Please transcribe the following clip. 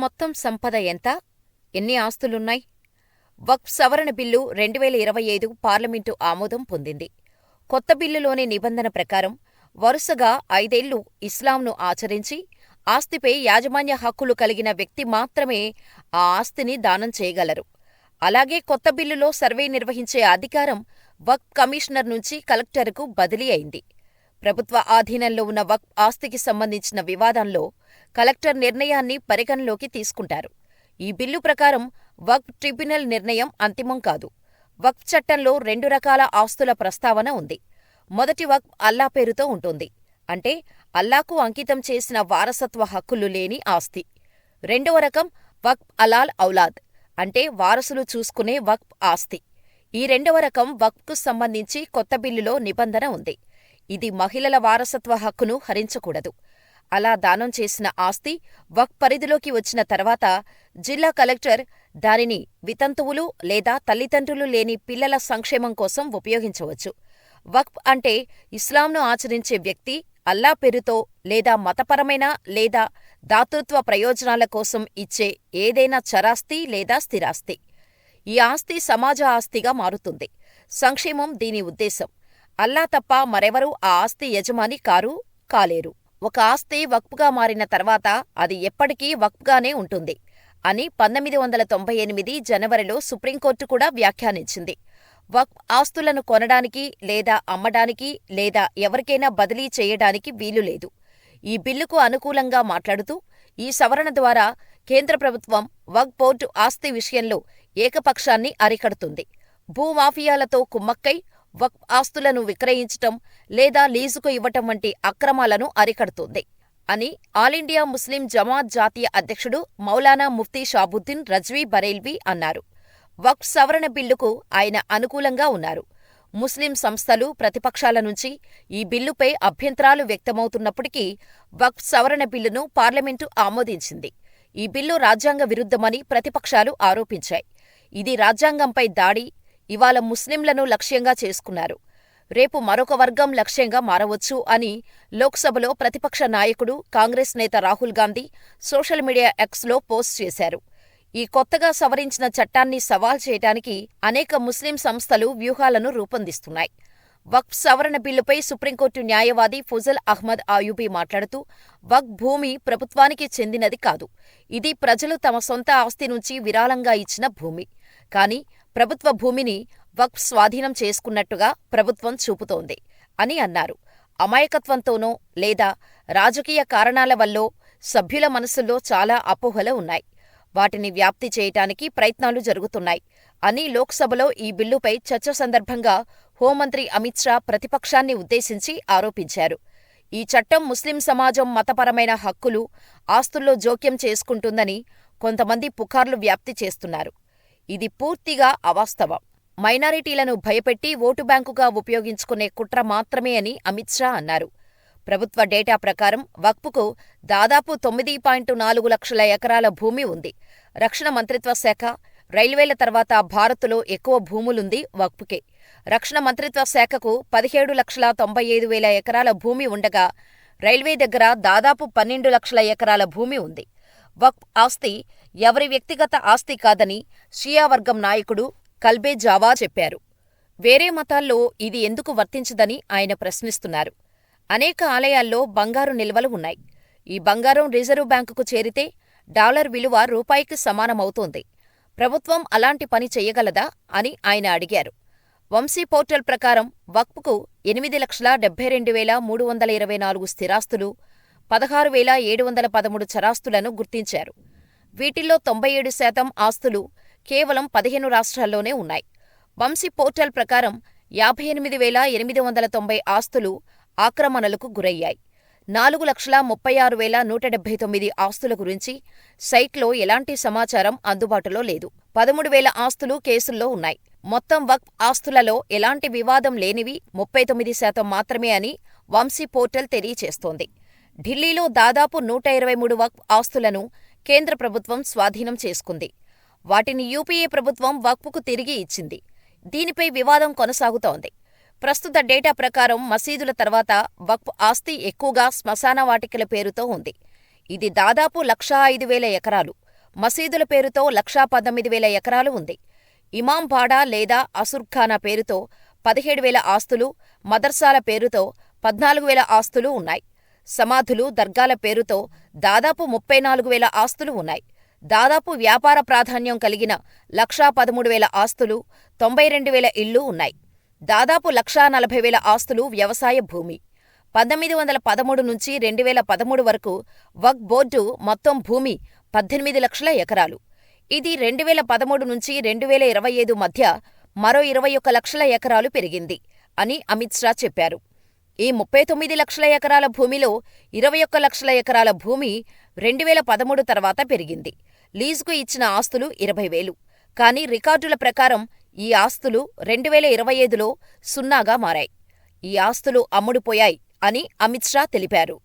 మొత్తం సంపద ఎంత? ఎన్ని ఆస్తులున్నాయి? వక్ఫ్ సవరణ బిల్లు రెండు వేల ఇరవై ఐదు పార్లమెంటు ఆమోదం పొందింది. కొత్త బిల్లులోని నిబంధన ప్రకారం వరుసగా ఐదేళ్ళు ఇస్లాంను ఆచరించి ఆస్తిపై యాజమాన్య హక్కులు కలిగిన వ్యక్తి మాత్రమే ఆ ఆస్తిని దానం చేయగలరు. అలాగే కొత్త బిల్లులో సర్వే నిర్వహించే అధికారం వక్ఫ్ కమిషనర్ నుంచి కలెక్టరుకు బదిలీ అయింది. ప్రభుత్వ ఆధీనంలో ఉన్న వక్ఫ్ ఆస్తికి సంబంధించిన వివాదంలో కలెక్టర్ నిర్ణయాన్ని పరిగణలోకి తీసుకుంటారు. ఈ బిల్లు ప్రకారం వక్ఫ్ ట్రిబ్యునల్ నిర్ణయం అంతిమం కాదు. వక్ఫ్ చట్టంలో రెండు రకాల ఆస్తుల ప్రస్తావన ఉంది. మొదటి వక్ఫ్ అల్లా పేరుతో ఉంటుంది. అంటే అల్లాకు అంకితం చేసిన వారసత్వ హక్కులు లేని ఆస్తి. రెండవ రకం వక్ఫ్ అలాల్ ఔలాద్ అంటే వారసులు చూసుకునే వక్ఫ్ ఆస్తి. ఈ రెండవ రకం వక్ఫ్కు సంబంధించి కొత్త బిల్లులో నిబంధన ఉంది. ఇది మహిళల వారసత్వ హక్కును హరించకూడదు. అలా దానం చేసిన ఆస్తి వక్ఫ్ పరిధిలోకి వచ్చిన తర్వాత జిల్లా కలెక్టర్ దానిని వితంతువులు లేదా తల్లిదండ్రులు లేని పిల్లల సంక్షేమం కోసం ఉపయోగించవచ్చు. వక్ఫ్ అంటే ఇస్లాంను ఆచరించే వ్యక్తి అల్లా పేరుతో లేదా మతపరమైన లేదా దాతృత్వ ప్రయోజనాల కోసం ఇచ్చే ఏదైనా చరాస్తి లేదా స్థిరాస్తి. ఈ ఆస్తి సమాజ ఆస్తిగా మారుతుంది. సంక్షేమం దీని ఉద్దేశం. అల్లా తప్ప మరెవరూ ఆ ఆస్తి యజమాని కారు కాలేరు. ఒక ఆస్తి వక్ఫ్గా మారిన తర్వాత అది ఎప్పటికీ వక్ఫ్గానే ఉంటుంది అని పంతొమ్మిది వందల తొంభై ఎనిమిది జనవరిలో సుప్రీంకోర్టు కూడా వ్యాఖ్యానించింది. వక్ఫ్ ఆస్తులను కొనడానికి లేదా అమ్మడానికి లేదా ఎవరికైనా బదిలీ చేయడానికి వీలులేదు ఈ బిల్లుకు అనుకూలంగా మాట్లాడుతూ ఈ సవరణ ద్వారా కేంద్ర ప్రభుత్వం వక్ బోర్డు ఆస్తి విషయంలో ఏకపక్షాన్ని అరికడుతుంది. భూమాఫియాలతో కుమ్మక్కై వక్ఫ్ ఆస్తులను విక్రయించటం లేదా లీజుకు ఇవ్వటం వంటి అక్రమాలను అరికడుతుంది అని ఆలిండియా ముస్లిం జమాత్ జాతీయ అధ్యక్షుడు మౌలానా ముఫ్తీ షాబుద్దీన్ రజ్వీ బరేల్వీ అన్నారు. వక్ఫ్ సవరణ బిల్లుకు ఆయన అనుకూలంగా ఉన్నారు. ముస్లిం సంస్థలు ప్రతిపక్షాల నుంచి ఈ బిల్లుపై అభ్యంతరాలు వ్యక్తమవుతున్నప్పటికీ వక్ఫ్ సవరణ బిల్లును పార్లమెంటు ఆమోదించింది. ఈ బిల్లు రాజ్యాంగ విరుద్ధమని ప్రతిపక్షాలు ఆరోపించాయి. ఇది రాజ్యాంగంపై దాడి ఇవాళ ముస్లింలను లక్ష్యంగా చేసుకున్నారు. రేపు మరొక వర్గం లక్ష్యంగా మారవచ్చు అని లోక్సభలో ప్రతిపక్ష నాయకుడు కాంగ్రెస్ నేత రాహుల్ గాంధీ సోషల్ మీడియా ఎక్స్లో పోస్ట్ చేశారు. ఈ కొత్తగా సవరించిన చట్టాన్ని సవాల్ చేయటానికి అనేక ముస్లిం సంస్థలు వ్యూహాలను రూపొందిస్తున్నాయి. వక్ఫ్ సవరణ బిల్లుపై సుప్రీంకోర్టు న్యాయవాది ఫుజల్ అహ్మద్ ఆయూబీ మాట్లాడుతూ వక్ఫ్ భూమి ప్రభుత్వానికి చెందినది కాదు. ఇది ప్రజలు తమ సొంత ఆస్తి నుంచి విరాళంగా ఇచ్చిన భూమి. కానీ ప్రభుత్వ భూమిని వక్ఫ్ స్వాధీనం చేసుకున్నట్టుగా ప్రభుత్వం చూపుతోంది అని అన్నారు. అమాయకత్వంతోనో లేదా రాజకీయ కారణాల వల్లో సభ్యుల మనసుల్లో చాలా అపోహలు ఉన్నాయి. వాటిని వ్యాప్తి చేయటానికి ప్రయత్నాలు జరుగుతున్నాయి అని లోక్సభలో ఈ బిల్లుపై చర్చ సందర్భంగా హోంమంత్రి అమిత్ షా ప్రతిపక్షాన్ని ఉద్దేశించి ఆరోపించారు. ఈ చట్టం ముస్లిం సమాజం మతపరమైన హక్కులు ఆస్తుల్లో జోక్యం చేసుకుంటుందని కొంతమంది పుకార్లు వ్యాప్తి చేస్తున్నారు. ఇది పూర్తిగా అవాస్తవం. మైనారిటీలను భయపెట్టి ఓటు బ్యాంకుగా ఉపయోగించుకునే కుట్ర మాత్రమే అని అమిత్ షా అన్నారు. ప్రభుత్వ డేటా ప్రకారం వక్ఫ్కు దాదాపు తొమ్మిది పాయింట్ నాలుగు లక్షల ఎకరాల భూమి ఉంది. రక్షణ మంత్రిత్వ శాఖ రైల్వేల తర్వాత భారత్లో ఎక్కువ భూములుంది వక్ఫ్కే. రక్షణ మంత్రిత్వ శాఖకు పదిహేడు లక్షల తొంభై ఐదు వేల ఎకరాల భూమి ఉండగా రైల్వే దగ్గర దాదాపు పన్నెండు లక్షల ఎకరాల భూమి ఉంది. వక్ఫ్ ఆస్తి ఎవరి వ్యక్తిగత ఆస్తి కాదని షియా వర్గం నాయకుడు కల్బే జావా చెప్పారు. వేరే మతాల్లో ఇది ఎందుకు వర్తించదని ఆయన ప్రశ్నిస్తున్నారు. అనేక ఆలయాల్లో బంగారు నిల్వలు ఉన్నాయి. ఈ బంగారం రిజర్వు బ్యాంకుకు చేరితే డాలర్ విలువ రూపాయికి సమానమవుతోంది. ప్రభుత్వం అలాంటి పని చెయ్యగలదా అని ఆయన అడిగారు. వంశీ పోర్టల్ ప్రకారం వక్ఫ్కు ఎనిమిది లక్షల డెబ్బై రెండు వేల మూడు వందల ఇరవై నాలుగు స్థిరాస్తులు పదహారు వేల ఏడు వందల పదమూడు చరాస్తులను గుర్తించారు. వీటిల్లో తొంభై ఏడు శాతం ఆస్తులు కేవలం పదిహేను రాష్ట్రాల్లోనే ఉన్నాయి. వంశీ పోర్టల్ ప్రకారం యాభై ఎనిమిది వేల ఎనిమిది వందల తొంభై ఆస్తులు ఆక్రమణలకు గురయ్యాయి. నాలుగు లక్షల ముప్పై ఆరు వేల నూట డెబ్బై తొమ్మిది ఆస్తుల గురించి సైట్లో ఎలాంటి సమాచారం అందుబాటులో లేదు. పదమూడు వేల ఆస్తులు కేసుల్లో ఉన్నాయి. మొత్తం వక్ఫ్ ఆస్తులలో ఎలాంటి వివాదం లేనివి ముప్పై తొమ్మిది శాతం మాత్రమే అని వంశీ పోర్టల్ తెలియచేస్తోంది. ఢిల్లీలో దాదాపు నూట ఇరవై మూడు వక్ఫ్ ఆస్తులను కేంద్ర ప్రభుత్వం స్వాధీనం చేసుకుంది. వాటిని యూపీఏ ప్రభుత్వం వక్ఫ్కు తిరిగి ఇచ్చింది. దీనిపై వివాదం కొనసాగుతోంది. ప్రస్తుత డేటా ప్రకారం మసీదుల తర్వాత వక్ఫ్ ఆస్తి ఎక్కువగా శ్మశాన వాటికల పేరుతో ఉంది. ఇది దాదాపు లక్షా ఐదు వేల ఎకరాలు. మసీదుల పేరుతో లక్షా పంతొమ్మిది వేల ఎకరాలు ఉంది. ఇమాంబాడా లేదా అసుర్ఖానా పేరుతో పదిహేడు వేల ఆస్తులు, మదర్సాల పేరుతో పద్నాలుగు వేల ఆస్తులు ఉన్నాయి. సమాధులు, దర్గాల పేరుతో దాదాపు ముప్పై నాలుగు వేల ఆస్తులు ఉన్నాయి. దాదాపు వ్యాపార ప్రాధాన్యం కలిగిన లక్షా పదమూడు వేల ఆస్తులు, తొంభై రెండు వేల ఇళ్ళు ఉన్నాయి. దాదాపు లక్షా నలభై వేల ఆస్తులు వ్యవసాయ భూమి. పంతొమ్మిది వందల పదమూడు నుంచి రెండు వేల పదమూడు వరకు వక్ బోర్డు మొత్తం భూమి పద్దెనిమిది లక్షల ఎకరాలు. ఇది రెండు వేల పదమూడు నుంచి రెండు వేల ఇరవై ఐదు మధ్య మరో ఇరవై ఒక్క లక్షల ఎకరాలు పెరిగింది అని అమిత్ షా చెప్పారు. ఈ ముప్పై తొమ్మిది లక్షల ఎకరాల భూమిలో ఇరవై ఒక్క లక్షల ఎకరాల భూమి రెండు వేల పదమూడు తర్వాత పెరిగింది. లీజుకు ఇచ్చిన ఆస్తులు ఇరవై వేలు. కానీ రికార్డుల ప్రకారం ఈ ఆస్తులు రెండు వేల ఇరవై ఐదులో సున్నాగా మారాయి. ఈ ఆస్తులు అమ్ముడుపోయాయి అని అమిత్ షా తెలిపారు.